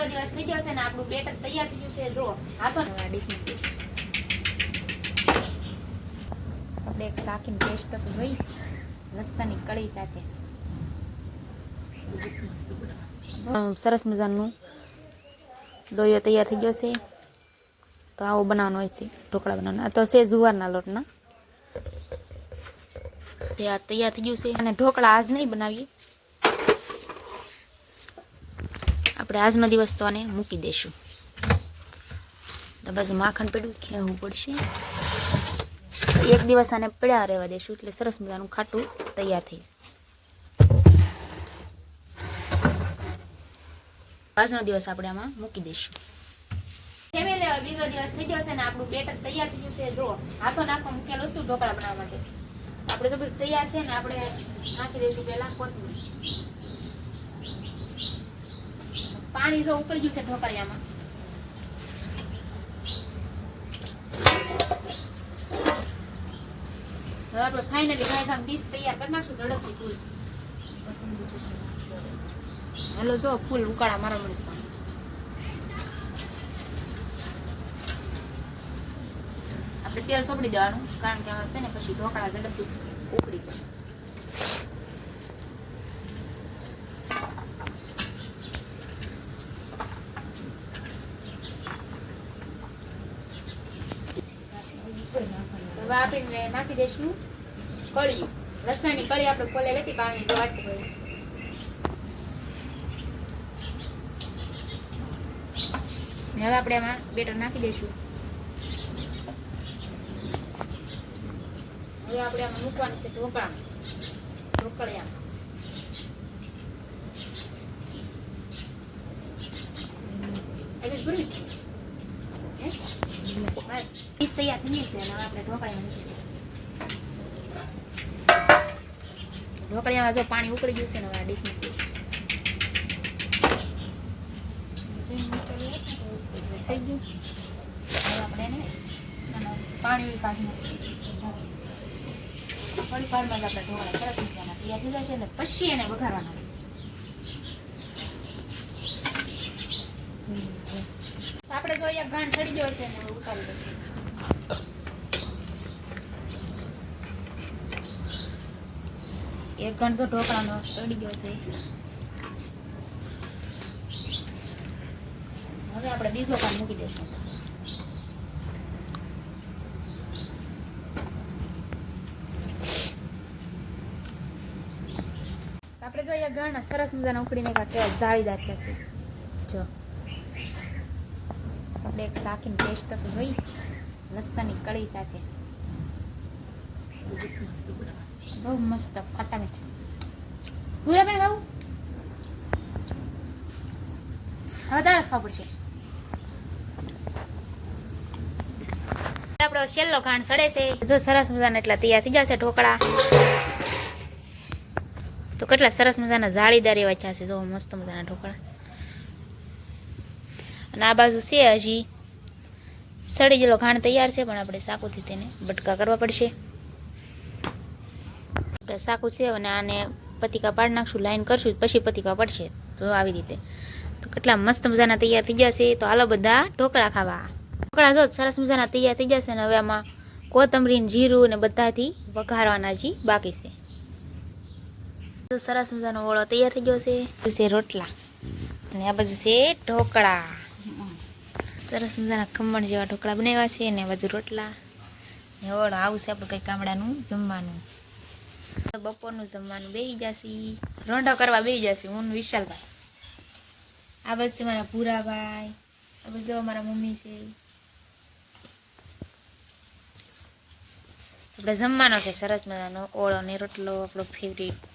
બીજો દિવસ થઈ ગયો છે ને આપણું બેટર તૈયાર થઈ ગયું છે. જો હાથો ને ડીશ મૂકી આપણે એક શાકીને ટેસ્ટ તો જોઈ લસણની કઢી સાથે. સરસ મજાનું લોહીઓ તૈયાર થઈ ગયો છે. તો આવો બનાવવાનો હોય છે ઢોકળા બનાવવાના. આ તો છે જુવારના લોટના. તે આ તૈયાર થઈ ગયું છે. અને ઢોકળા આજ નહીં બનાવીએ. આપણે આજનો દિવસ તો આને મૂકી દઈશું તો બાજુ માખણ પડ્યું ખેવું પડશે. એક દિવસ આને પડ્યા રહેવા દઈશું એટલે સરસ મજાનું ખાટું તૈયાર થઈ આજનો દિવસ આપણે આમાં મૂકી દઈશું બીજો દિવસ થઈ ગયો છે ને આપણું બેટર તૈયાર થઈ ગયું છે જો હાથો નાખવા મૂકેલું હતું ઢોકળા બનાવવા માટે. આપણે તો તૈયાર છે ને આપણે નાખી દઈશું પહેલા કોથમીર. પાણી જો ઉકળી ગયું છે ઢોકળિયામાં. હવે ફાઇનલી ગાયધામ ડીશ તૈયાર કરી નાખશું, ઝડપથી ફૂલ. હેલો જો, ફૂલ ઉકાળા મારા મળે આપણે તેલ સોપડી દેવાનું, કારણ કે આમાં છે ને પછી ઢોકળા ઝડપથી ઉકળી જાય. હવે આપણે એમાં બેટર નાખી દઈશું. હવે આપણે આમાં મૂકવાનું છે ઢોકળા ઢોકળિયા એટલે હે? ડીશ તૈયાર થઈ ગઈ છે અને આપણે દઈશું. જો પાણી ઉકળી ગયું છે ને હવે ડીશ થઈ ગયું હવે આપણે પાણી કાઢી આપણે ઢોકળા સરસ તૈયાર થઈ જશે ને પછી એને વઘારવાના આપણે તો અહીંયા ઘાણ ચડી ગયો છે ને ઉતારી દઈશું એક ઘણ ઢોકળાનો ચડી ગયો છે. હવે આપણે બીજો કામ મૂકી દઈશું આપણે જો અહીંયા ઘણા સરસ મજાના ઉકળીને કેવા જાળીદાર છે જો. આપણે એક શાકીનો ટેસ્ટ તો જોઈ લસણની કઢી સાથે. બહુ મસ્ત ખાટા મીઠા પૂરા પણ ખાવું? હવે તારસ ખાવું પડશે. આપણો છેલ્લો ઘાણ સડે છે. જો સરસ મજાના એટલા તૈયાર થઈ જશે ઢોકળા. તો કેટલા સરસ મજાના જાળીદાર એવા થયા છે. જો મસ્ત મજાના ઢોકળા. અને આ બાજુ છે હજી. સડી ગયેલો ઘાણ તૈયાર છે, પણ આપણે સાકુથી તેને બટકા કરવા પડશે. આપણે સાકુ છે અને આને પતિકા પાડી નાખશું લાઈન કરશું, પછી પતિકા પડશે તો આવી રીતે. તો કેટલા મસ્ત મજાના તૈયાર થઈ જશે. તો હાલો બધા ઢોકળા ખાવા. ઢોકળા જો સરસ મજાના તૈયાર થઈ જશે ને હવે આમાં કોથમરી ને જીરું ને બધાથી વઘારવાના જી બાકી છે. તો સરસ મજાનો ઓળો તૈયાર થઈ ગયો છે છે રોટલા. અને આ બાજુ છે ઢોકળા. સરસ મજાના ખમણ જેવા ઢોકળા બનાવ્યા છે અને આ બાજુ રોટલા. ઓળો, આવું છે આપણે કંઈક ગામડાનું જમવાનું. બપોરનું જમવાનું બેસી જશે. રોંઢો કરવા બેસી જશે હું વિશાલભાઈ. આ છે મારા ભૂરાભાઈ. આ બધું મારા મમ્મી છે. આપણે જમવાનો છે સરસ મજાનો ઓળો ને રોટલો, આપણો ફેવરેટ